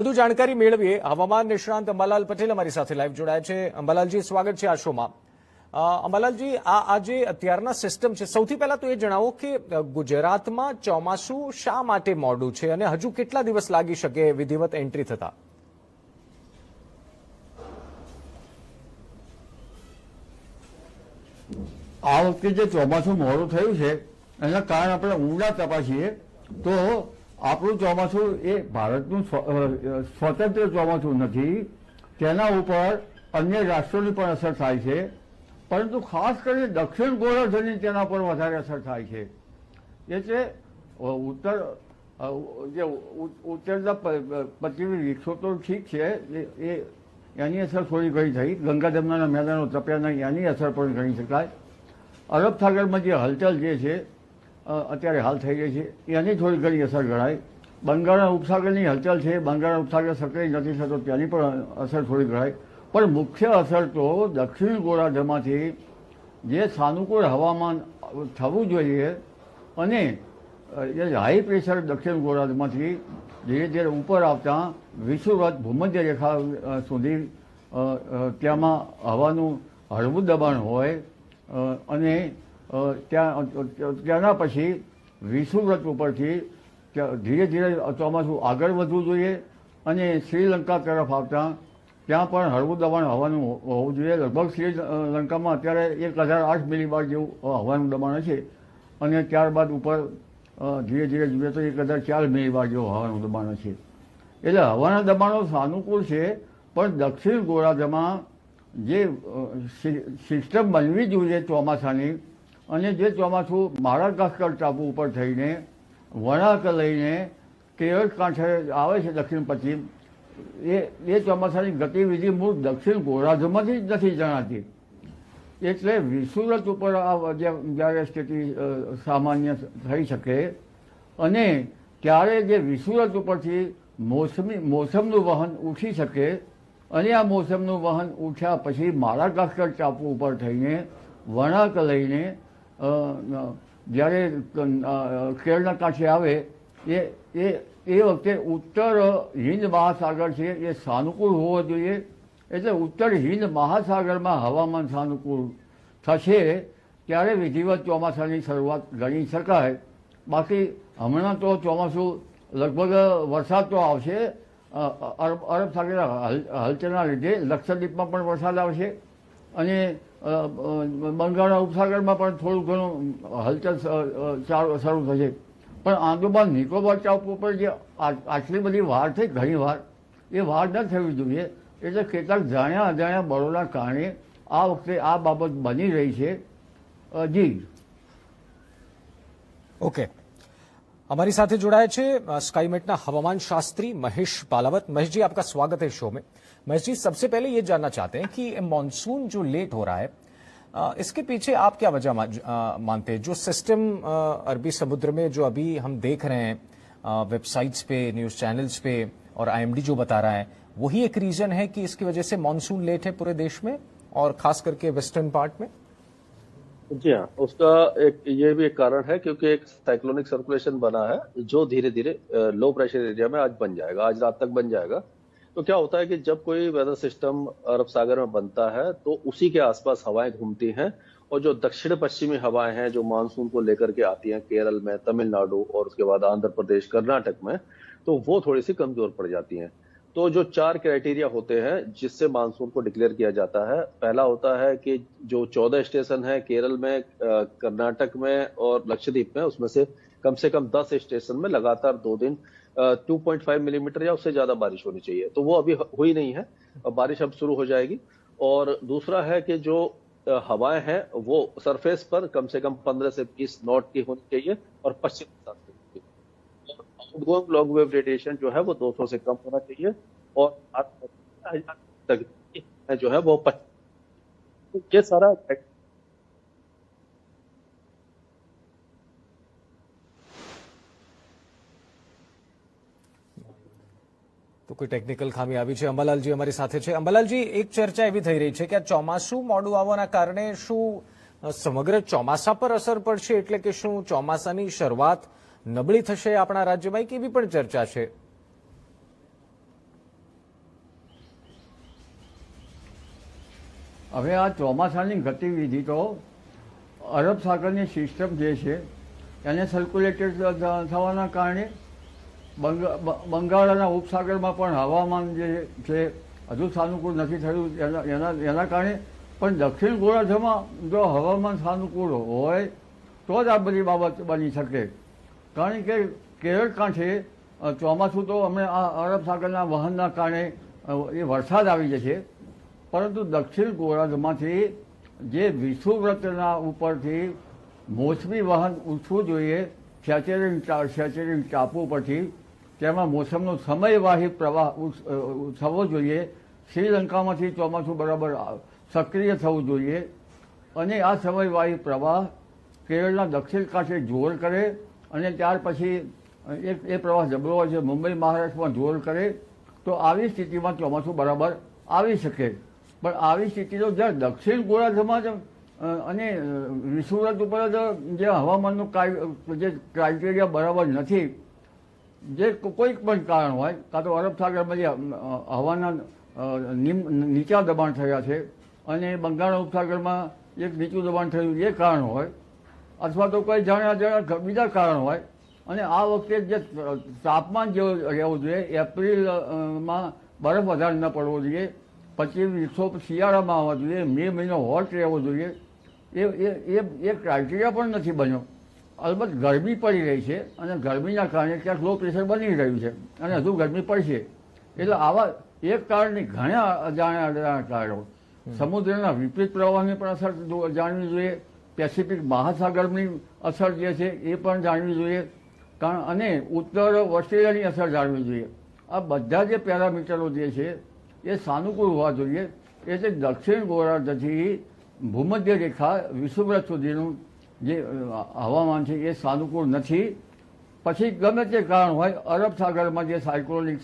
વધુ જાણકારી મેળવીએ. હવામાન નિષ્ણાંત અંબાલાલ પટેલ અમારી સાથે લાઈવ જોડાયા છે. અંબાલાલજી, સ્વાગત છે આ શોમાં. અંબાલાલજી, આ આજે અત્યારના સિસ્ટમ છે. સૌથી પહેલા તો એ જણાવો કે ગુજરાતમાં ચોમાસું શા માટે મોડું છે અને હજુ કેટલા દિવસ લાગી શકે વિધિવત એન્ટ્રી થતા? આ વખતે જે ચોમાસું મોડું થયું છે, એના કારણે આપણે ઊંડા તપાસીએ તો આપણું ચોમાસું એ ભારતનું સ્વ- સ્વતંત્ર ચોમાસું નથી. તેના ઉપર અન્ય રાષ્ટ્રોની પણ અસર થાય છે. પરંતુ ખાસ કરીને દક્ષિણ ગોળાર્ધની તેના પર વધારે અસર થાય છે. એટલે ઉત્તર જે ઉત્તરના પ- પશ્ચિમી વિક્ષો તો ઠીક છે, એ- એની અસર થોડી ઘણી થઈ. ગંગા જમનાના મેદાનો તપ્યા નહીં, એની અસર પણ ગણી શકાય. અરબ સાગરમાં જે હલચલ જે છે અત્યારે હાલ થઈ રહી છે. એની થોડી ઘણી અસર ગણાય. બંગાળના ઉપસાગરની હલચલ છે. બંગાળના ઉપસાગર સક્રિય નથી થતો, તેની પણ અસર થોડી ગણાય. પણ મુખ્ય અસર તો દક્ષિણ ગોળાર્ધમાંથી જે સાનુકૂળ હવામાન થવું જોઈએ અને એ હાઈ પ્રેશર દક્ષિણ ગોળાર્ધમાંથી ધીરે ધીરે ઉપર આવતા વિષુવત ભૂમધ્ય રેખા સુધી ત્યાંમાં હવાનું હળવું દબાણ હોય અને ત્યાં ત્યાંના પછી વિષુવ્રત ઉપરથી ધીરે ધીરે ચોમાસું આગળ વધવું જોઈએ અને શ્રીલંકા તરફ આવતા ત્યાં પણ હળવું દબાણ હવાનું હોવું જોઈએ. લગભગ શ્રીલંકામાં અત્યારે એક હજાર આઠ મિલીબાર જેવું હવાનું દબાણ છે અને ત્યારબાદ ઉપર ધીરે ધીરે જોઈએ તો એક હજાર ચાર મિલીબાર જેવું હવાનું દબાણ છે એટલે હવાના દબાણો સાનુકૂળ છે, પણ દક્ષિણ ગોળાર્ધમાં જે સિસ્ટમ બનવી જોઈએ ચોમાસાની અને જે ચોમાસું માળાકાસ્કર ટાપુ ઉપર થઈને, વણાક લઈને કેરળ કાંઠે આવે છે દક્ષિણ પશ્ચિમ, એ એ ચોમાસાની ગતિવિધિ મૂળ દક્ષિણ ગોરાર્ધમાંથી જ નથી જણાતી. એટલે વિસુરત ઉપર આ જ્યારે સ્થિતિ સામાન્ય થઈ શકે અને ત્યારે જે વિસુરત ઉપરથી મોસમી, મોસમનું વહન ઉઠી શકે, અને આ મોસમનું વહન ઉઠ્યા પછી માળાકાસ્કર ટાપુ ઉપર થઈને વણાક લઈને જ્યારે કેરળ કાંઠે આવે, એ એ એ વખતે ઉત્તર હિન્દ મહાસાગર છે, એ સાનુકૂળ હોવો જોઈએ. એટલે ઉત્તર હિન્દ મહાસાગરમાં હવામાન સાનુકૂળ થશે, ત્યારે વિધિવત ચોમાસાની શરૂઆત ગણી શકાય. બાકી હમણાં તો ચોમાસું લગભગ વરસાદ તો આવશે. અરબ અરબ સાગર હલ- હલચલના લીધે લક્ષદ્વીપમાં પણ વરસાદ આવશે. અને બંગાળના ઉપસાગરમાં પણ થોડું ઘણું હલચલ શરૂ થશે. પણ આંદોબાર નિકોબાર ટાપુ ઉપર જે આટલી બધી વાર થઈ, ઘણી વાર, એ વાર ન થવી જોઈએ. એટલે કેટલાક જાણ્યા અજાણ્યા બળોના કારણે આ વખતે આ બાબત બની રહી છે. જી. ओके हमारी साथ जुड़ाए थे अ, स्काईमेट हवामान शास्त्री महेश पालावत महेश जी आपका स्वागत है शो में। महेश जी सबसे पहले ये जानना चाहते हैं कि मानसून जो लेट हो रहा है इसके पीछे आप क्या वजह मानते हैं? जो सिस्टम अरबी समुद्र में जो अभी हम देख रहे हैं वेबसाइट्स पे न्यूज़ चैनल्स पे और आईएमडी जो बता रहा है वही एक रीजन है कि इसकी वजह से मानसून लेट है पूरे देश में और खास करके वेस्टर्न पार्ट में? जी हाँ उसका एक, ये भी एक कारण है क्योंकि एक साइक्लोनिक सर्कुलेशन बना है, जो धीरे धीरे लो प्रेशर एरिया में आज बन जाएगा, आज रात तक बन जाएगा। तो क्या होता है कि जब कोई वेदर सिस्टम अरब सागर में बनता है तो उसी के आसपास हवाएँ घूमती हैं और जो दक्षिण पश्चिमी हवाएँ हैं, जो मानसून को लेकर के आती हैं, केरल में, तमिलनाडु और उसके बाद आंध्र प्रदेश, कर्नाटक में तो वो थोड़ी सी कमज़ोर पड़ जाती हैं। तो जो चार क्राइटेरिया होते हैं, जिससे मानसून को डिक्लेयर किया जाता है, पहला होता है कि जो चौदह स्टेशन है, केरल में कर्नाटक में और लक्षद्वीप में, उसमें से कम से कम दस स्टेशन में लगातार दो दिन टू पॉइंट फाइव मिलीमीटर या उससे ज़्यादा बारिश होनी चाहिए। तो वो अभी हुई नहीं है बारिश अब शुरू हो जाएगी। और दूसरा है कि जो हवाएँ हैं, वो सरफेस पर कम से कम पंद्रह से बीस नॉट की होनी चाहिए और पश्चिम दिशा से होनी चाहिए। और आउटगोइंग लॉन्ग वेव रेडिएशन जो है वो 200 से कम होना चाहिए और आठ हजार तक की जो है वो पच्चीस तो ये सारा તો કોઈ ટેકનિકલ ખામી આવી છે અંબાલાલજી અમારી સાથે છે અંબાલાલજી એક ચર્ચા એવી થઈ રહી છે કે આ ચોમાસું મોડું આવવાના કારણે શું અ, સમગ્ર ચોમાસા પર અસર પડશે એટલે કે શું ચોમાસાની શરૂઆત નબળી થશે આપણા રાજ્યમાં એક એવી પણ ચર્ચા છે. હવે આ ચોમાસાની ગતિવિધિ તો અરબ સાગરની સિસ્ટમ જે છે, એને સર્ક્યુલેટેડ થવાના કારણે બંગાળના ઉપસાગરમાં પણ હવામાન જે છે, હજુ સાનુકૂળ નથી થયું. એના એના એના કારણે પણ દક્ષિણ ગોળાર્ધમાં જો હવામાન સાનુકૂળ હોય, તો જ આ બધી બાબત બની શકે. કારણ કે કેરળ કાંઠે ચોમાસું તો હમણાં આ અરબ સાગરના વહનના કારણે એ વરસાદ આવી જશે. પરંતુ દક્ષિણ ગોળાર્ધમાંથી જે વિષુવ્રતના ઉપરથી મોસમી વહન ઉઠવું જોઈએ સેચેરિંગ સેચેરિંગ ટાપુ પરથી તેમાં મોસમનો સમયવાહી પ્રવાહ થવો જોઈએ. શ્રીલંકામાંથી ચોમાસું બરાબર સક્રિય થવું જોઈએ. અને આ સમયવાહી પ્રવાહ કેરળના દક્ષિણ કાંઠે જોર કરે અને ત્યાર પછી એક એ પ્રવાહ જબરો હોય છે. મુંબઈ મહારાષ્ટ્રમાં ધોર કરે તો આવી સ્થિતિમાં ચોમાસું બરાબર આવી શકે. પણ આવી સ્થિતિ તો જ્યાં દક્ષિણ ગોળાર્ધમાં જ અને અ, ઉપર જ જે હવામાનનું જે ક્રાઇટેરિયા બરાબર નથી જે કોઈક પણ કારણ હોય કાં તો અરબ સાગરમાં જે હવાના નીચા દબાણ થયા છે અને બંગાળ ઉપસાગરમાં એક નીચું દબાણ થયું એ કારણ હોય અથવા તો કોઈ જાણ્યા જાણ્યા બીજા કારણ હોય. અને આ વખતે જે તાપમાન જેવું રહેવું જોઈએ એપ્રિલમાં બરફ વધારે ન પડવો જોઈએ. પછી વીસો શિયાળામાં આવવા જોઈએ. મે મહિનો હોટ રહેવો જોઈએ. એ એ એ એ ક્રાઇટેરિયા પણ નથી બન્યો. અલબત્ત ગરમી પડી રહી છે અને ગરમીના કારણે ક્યાંક લો પ્રેશર બની રહ્યું છે અને હજુ ગરમી પડશે. એટલે આવા એક કારણની ઘણા અજાણ્યા અજાણ્યા કારણો. સમુદ્રના વિપરીત પ્રવાહની પણ અસર જાણવી જોઈએ. પેસિફિક મહાસાગરની અસર જે છે એ પણ જાણવી જોઈએ. કારણ અને ઉત્તર ઓસ્ટ્રેલિયાની અસર જાણવી જોઈએ. આ બધા જે પેરામીટરો જે છે એ સાનુકૂળ હોવા જોઈએ. એટલે દક્ષિણ ગોળાર્ધથી ભૂમધ્ય રેખા વિષુવ્રત સુધીનું જે હવામાન છે એ સાનુકૂળ નથી. પછી ગમે તે કારણ હોય, અરબ સાગરમાં જે સાયક્લોનિક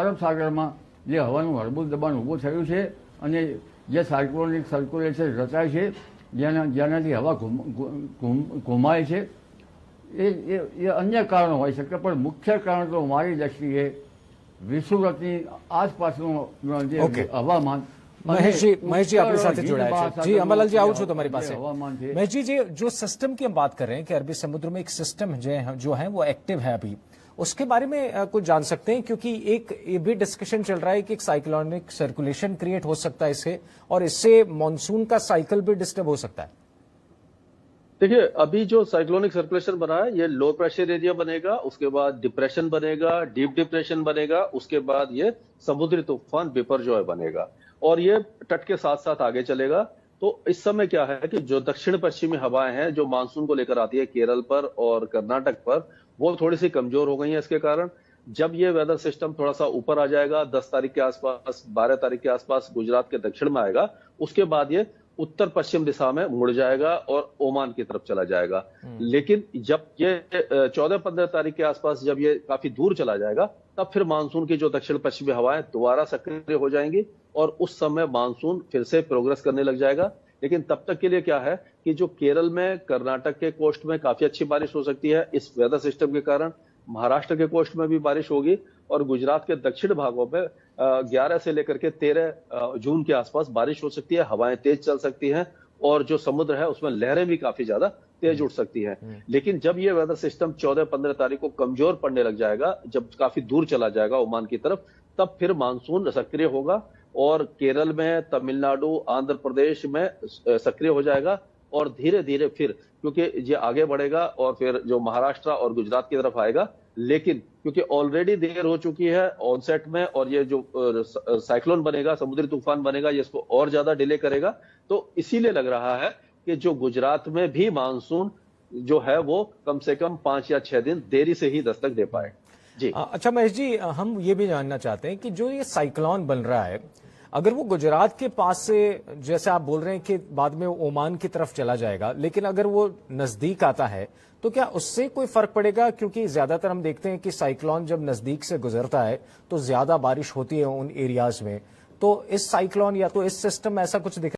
અરબ સાગરમાં જે હવાનું હળવું દબાણ ઊભું થયું છે અને જે સાયક્લોનિક સર્ક્યુલેશન રચાય છે જેના જેનાથી હવા ઘુમ- ઘુમ- ઘુમ- ઘુમાય છે એ એ એ અન્ય કારણો હોઈ શકે પણ મુખ્ય કારણ તો મારી દ્રષ્ટિએ વિષુવવૃત્તની આસપાસનું જે ઓકે. હવામાન અને મહેશજી મહેશજી આપણી ઉત્તર સાથે હિન્દ જોડાયા છે મહાસાગરનું જી અમરલાલજી આવું જે છું તમારી જે પાસે હવામાન છે महेश जी जो सिस्टम की हम बात कर रहे हैं कि अरबी समुद्र में एक सिस्टम जो है जो है वो एक्टिव है अभी उसके बारे में कुछ जान सकते हैं, क्योंकि एक ये भी डिस्कशन चल रहा है कि एक साइक्लोनिक सर्कुलेशन क्रिएट हो सकता है इससे, और इससे मानसून का साइकिल भी डिस्टर्ब हो सकता है। देखिए, अभी जो साइक्लोनिक सर्कुलेशन बना है, ये लो प्रेशर एरिया बनेगा, उसके बाद डिप्रेशन बनेगा डीप डिप्रेशन बनेगा, उसके बाद ये समुद्री तूफ़ान बिपर जो है बनेगा, और ये तट के साथ साथ आगे चलेगा। तो इस समय क्या है कि जो दक्षिण पश्चिमी हवाएँ हैं, जो मानसून को लेकर आती है केरल पर और कर्नाटक पर वो थोड़ी सी कमज़ोर हो गई है इसके कारण। जब ये वेदर सिस्टम थोड़ा सा ऊपर आ जाएगा 10 तारीख के आसपास 12 तारीख के आसपास गुजरात के दक्षिण में आएगा, उसके बाद ये उत्तर पश्चिम दिशा में मुड़ जाएगा और ओमान की तरफ़ चला जाएगा। लेकिन जब ये चौदह पंद्रह तारीख के आसपास जब ये काफ़ी दूर चला जाएगा तब फिर मानसून की जो दक्षिण पश्चिमी हवाएँ दोबारा सक्रिय हो जाएँगी और उस समय मानसून फिर से प्रोग्रेस करने लग जाएगा। लेकिन तब तक के लिए क्या है कि जो केरल में कर्नाटक के कोस्ट में काफ़ी अच्छी बारिश हो सकती है। इस वेदर सिस्टम के कारण महाराष्ट्र के कोस्ट में भी बारिश होगी और गुजरात के दक्षिण भागों में ग्यारह से लेकर के तेरह जून के आसपास बारिश हो सकती है हवाएँ तेज चल सकती हैं और जो समुद्र है उसमें लहरें भी काफ़ी ज़्यादा तेज उठ सकती हैं। लेकिन जब ये वेदर सिस्टम चौदह पंद्रह तारीख को कमज़ोर पड़ने लग जाएगा जब काफ़ी दूर चला जाएगा ओमान की तरफ़ तब फिर मानसून सक्रिय होगा और केरल में तमिलनाडु आंध्र प्रदेश में सक्रिय हो जाएगा और धीरे धीरे फिर क्योंकि ये आगे बढ़ेगा और फिर जो महाराष्ट्र और गुजरात की तरफ़ आएगा लेकिन, क्योंकि ऑलरेडी देर हो चुकी है ऑनसेट में और ये जो साइक्लोन बनेगा, समुद्री तूफ़ान बनेगा, ये इसको और ज़्यादा डिले करेगा तो इसीलिए लग रहा है कि जो गुजरात में भी मानसून जो है वो कम से कम पाँच या छह दिन देरी से ही दस्तक दे पाए। जी। अच्छा महेश जी हम ये भी जानना चाहते हैं कि जो ये साइक्लोन बन रहा है अगर वो गुजरात के पास से, जैसे आप बोल रहे हैं कि बाद में ओमान की तरफ़ चला जाएगा, लेकिन अगर वो नज़दीक आता है तो क्या उससे कोई फ़र्क पड़ेगा? क्योंकि ज़्यादातर हम देखते हैं कि साइक्लोन जब नज़दीक से गुजरता है तो ज़्यादा बारिश होती है उन एरियाज़ में। तो इस साइक्लोन या तो इस सिस्टम में ऐसा कुछ दिख